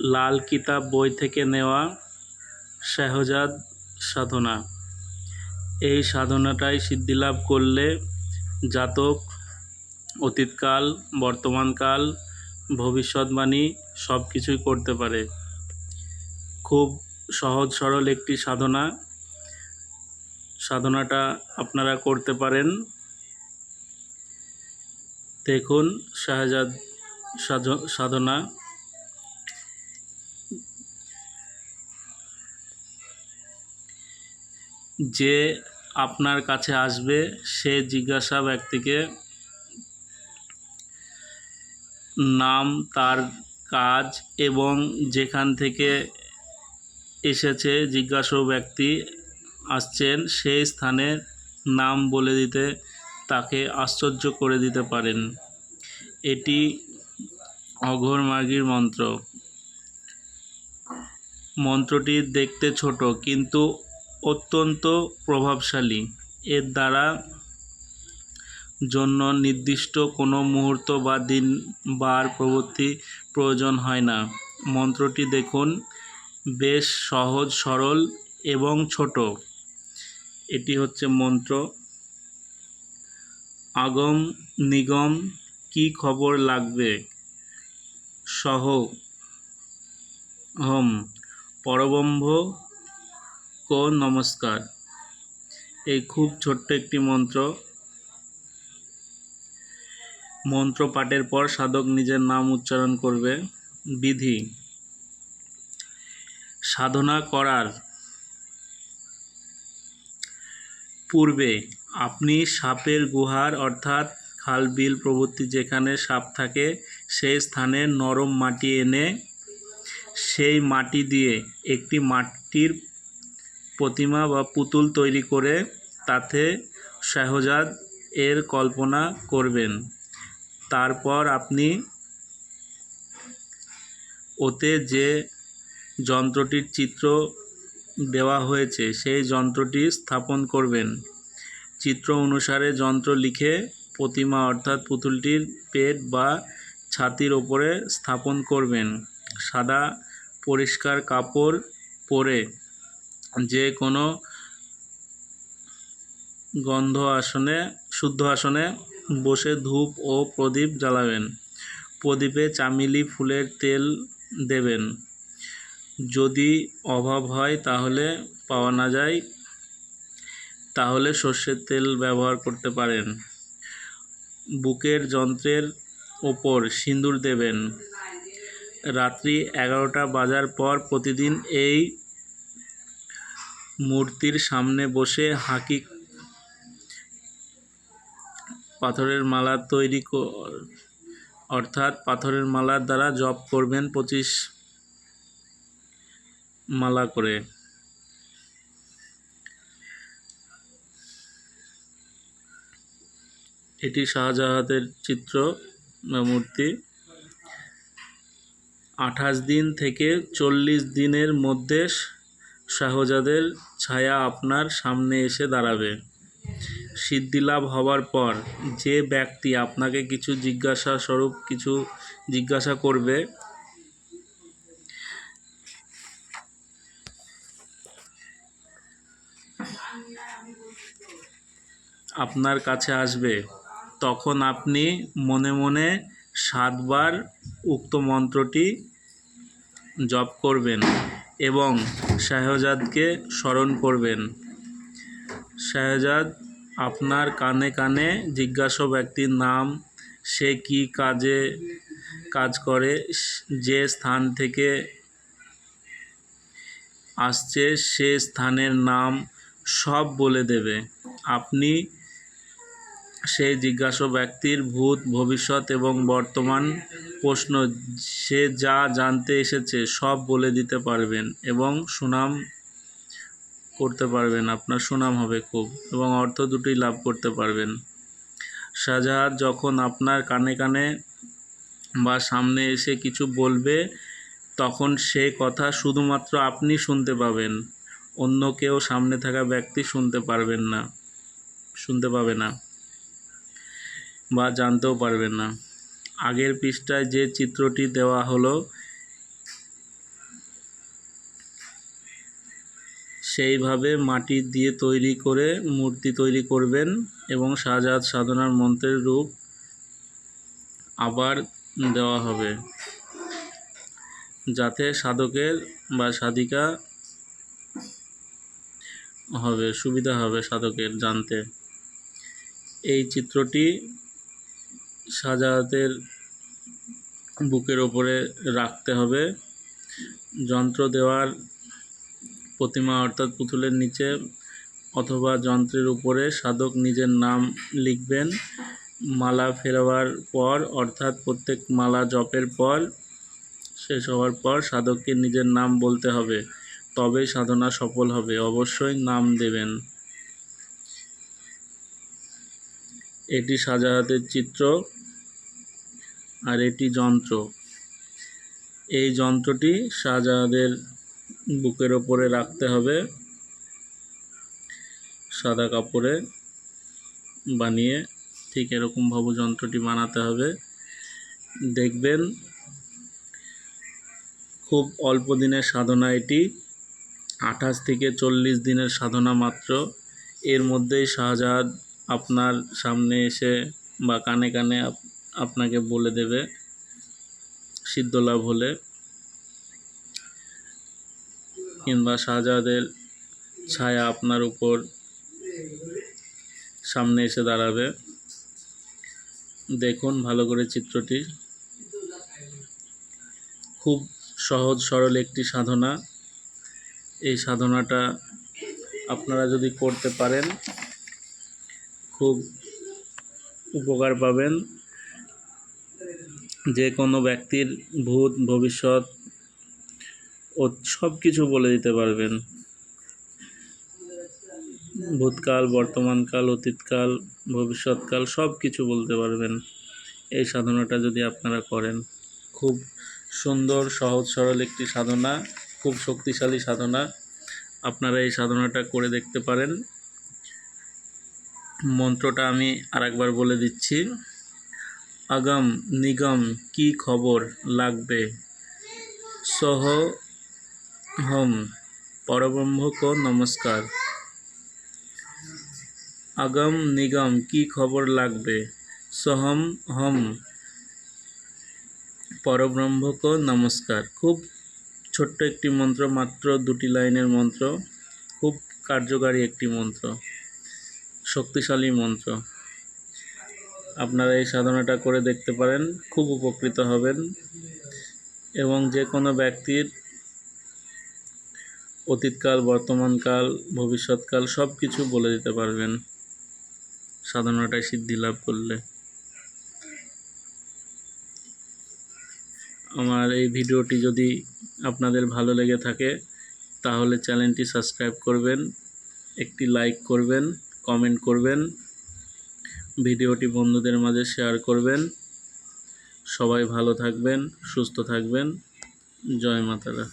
লাল কিতাব বই থেকে নেওয়া শেহজাদ সাধনা। এই সাধনাটাই সিদ্ধিলাভ করলে জাতক, অতীতকাল, বর্তমানকাল, ভবিষ্যৎবাণী সব কিছুই করতে পারে। খুব সহজ সরল একটি সাধনা। সাধনাটা আপনারা করতে পারেন। দেখুন শাহজাদ সাধ- সাধনা। যে আপনার কাছে আসবে, সে জিজ্ঞাসা ব্যক্তিকে নাম, তার কাজ এবং যেখান থেকে এসেছে জিজ্ঞাসা ব্যক্তি আসছেন, সেই স্থানের নাম বলে দিতে, তাকে আশ্চর্য করে দিতে পারেন। এটি অঘোর মার্গীর মন্ত্র। মন্ত্রটি দেখতে ছোট, কিন্তু অত্যন্ত প্রভাবশালী। এর দ্বারা জন্য নির্দিষ্ট কোনো মুহূর্ত বা দিন বার প্রবৃত্তি প্রয়োজন হয় না। মন্ত্রটি দেখুন, বেশ সহজ, সরল এবং ছোট। এটি হচ্ছে মন্ত্র। আগম, নিগম, কি খবর লাগবে? সহ। হম। পরবম্ভ নমস্কার। এই খুব ছোট্ট একটি মন্ত্র। মন্ত্র পাঠের পর সাধক নিজের নাম উচ্চারণ করবে। বিধি। সাধনা করার পূর্বে আপনি সাপের গুহার অর্থাৎ খাল, বিল প্রভৃতি যেখানে সাপ থাকে, সেই স্থানে নরম মাটি এনে সেই মাটি দিয়ে একটি মাটির প্রতিমা বা পুতুল তৈরি করে তাতে শাহজাদ এর কল্পনা করবেন। তারপর আপনি ওতে যে যন্ত্রটির চিত্র দেওয়া হয়েছে, সেই যন্ত্রটি স্থাপন করবেন। চিত্র অনুসারে যন্ত্র লিখে প্রতিমা অর্থাৎ পুতুলটির পেট বা ছাতির ওপরে স্থাপন করবেন। সাদা পরিষ্কার কাপড় পরে যে কোনো গন্ধ আসনে শুদ্ধ আসনে বসে ধূপ ও প্রদীপ জ্বালাবেন। প্রদীপে চামেলি ফুলের তেল দেবেন। যদি অভাব হয় তাহলে পাওয়া না যায়, তাহলে সর্ষের তেল ব্যবহার করতে পারেন। বুকের যন্ত্রের ওপর সিঁদুর দেবেন। রাত্রি এগারোটা বাজার পর প্রতিদিন এই মূর্তির সামনে বসে হাঁকি পাথরের মালা তৈরি অর্থাৎ পাথরের মালার দ্বারা জপ করবেন পঁচিশ মালা করে। এটি শাহজাহাতের চিত্র মূর্তি। আঠাশ দিন থেকে চল্লিশ দিনের মধ্যে শাহজাদের ছায়া আপনার সামনে এসে দাঁড়াবে। সিদ্ধিলাভ হওয়ার পর যে ব্যক্তি আপনাকে কিছু জিজ্ঞাসা স্বরূপ কিছু জিজ্ঞাসা করবে, আপনার কাছে আসবে। তখন আপনি মনে মনে সাতবার উক্ত মন্ত্রটি জপ করবেন। এবং শাহজাদকে স্মরণ করবেন। শাহজাদ আপনার কানে কানে জিজ্ঞাসা ব্যক্তির নাম, সে কি কাজে কাজ করে, যে স্থান থেকে আসছে সে স্থানের নাম সব বলে দেবে। আপনি সেই জিজ্ঞাসা ব্যক্তির ভূত, ভবিষ্যৎ এবং বর্তমান প্রশ্ন, সে যা জানতে এসেছে সব বলে দিতে পারবেন এবং সুনাম করতে পারবেন, আপনার সুনাম হবে খুব এবং অর্থ দুটোই লাভ করতে পারবেন। শাহজাহান যখন আপনার কানে কানে বা সামনে এসে কিছু বলবে, তখন সে কথা শুধুমাত্র আপনি শুনতে পাবেন, অন্য কেউ সামনে থাকা ব্যক্তি শুনতে পারবেন না, শুনতে পাবে না। বা জানতেও পারবেন না। আগের পৃষ্ঠায় যে চিত্রটি দেওয়া হলো, সেইভাবে মাটি দিয়ে তৈরি করে মূর্তি তৈরি করবেন এবং সাজাত সাধনার মন্ত্রের রূপ আবার দেওয়া হবে। যাতে সাধকের বা সাধিকা হবে, সুবিধা হবে সাধকের জানতে। এই চিত্রটি শাহজাহাতের বুকের ওপরে রাখতে হবে। যন্ত্র দেওয়ার প্রতিমা অর্থাৎ পুতুলের নিচে অথবা যন্ত্রের উপরে সাধক নিজের নাম লিখবেন। মালা ফেরাবার পর, অর্থাৎ প্রত্যেক মালা জপের পর, শেষ হওয়ার পর সাধককে নিজের নাম বলতে হবে। তবেই সাধনা সফল হবে। অবশ্যই নাম দেবেন। এটি শাহজাহাতের চিত্র। আর এটি যন্ত্র। এই যন্ত্রটি শাহজাহাদের বুকের ওপরে রাখতে হবে। সাদা কাপড়ে বানিয়ে ঠিক এরকমভাবে যন্ত্রটি বানাতে হবে। দেখবেন, খুব অল্প দিনের সাধনা এটি। আঠাশ থেকে চল্লিশ দিনের সাধনা মাত্র। এর মধ্যেই শাহজাহাদ আপনার সামনে এসে বা কানে কানে আপনাকে বলে দেবে, সিদ্ধ লাভ হলে। কিংবা শাহজাহাদের ছায়া আপনার উপর সামনে এসে দাঁড়াবে। দেখুন ভালো করে চিত্রটি। খুব সহজ সরল একটি সাধনা। এই সাধনাটা আপনারা যদি করতে পারেন, খুব উপকার পাবেন। যে কোনো ব্যক্তির ভূত, ভবিষ্যৎ, ও সব কিছু বলে দিতে পারবেন। ভূতকাল, বর্তমানকাল, অতীতকাল, ভবিষ্যৎকাল, সব কিছু বলতে পারবেন। এই সাধনাটা যদি আপনারা করেন, খুব সুন্দর, সহজ, সরল একটি সাধনা, খুব শক্তিশালী সাধনা, আপনারা এই সাধনাটা করে দেখতে পারেন। মন্ত্রটা আমি আরেকবার বলে দিচ্ছি। আগম নিগম কি খবর লাগবে? সহ হম পরব্রহ্মকে নমস্কার। আগম নিগম কি খবর লাগবে? সহম হম পরব্রহ্মকে নমস্কার। খুব ছোট্ট একটি মন্ত্র, মাত্র দুটি লাইনের মন্ত্র। খুব কার্যকারী একটি মন্ত্র। শক্তিশালী মন্ত্র। আপনারা এই সাধনাটা করে দেখতে পারেন, খুব উপকৃত হবেন। এবং যে কোনো ব্যক্তির অতীতকাল, বর্তমানকাল, ভবিষ্যৎকাল সব কিছু বলে দিতে পারবেন সাধনাটায় সিদ্ধি লাভ করলে। আমার এই ভিডিওটি যদি আপনাদের ভালো লেগে থাকে, তাহলে চ্যানেলটি সাবস্ক্রাইব করবেন, একটি লাইক করবেন, কমেন্ট করবেন। ভিডিওটি বন্ধুদের মাঝে শেয়ার করবেন। সবাই ভালো থাকবেন সুস্থ থাকবেন। জয় মাতারা।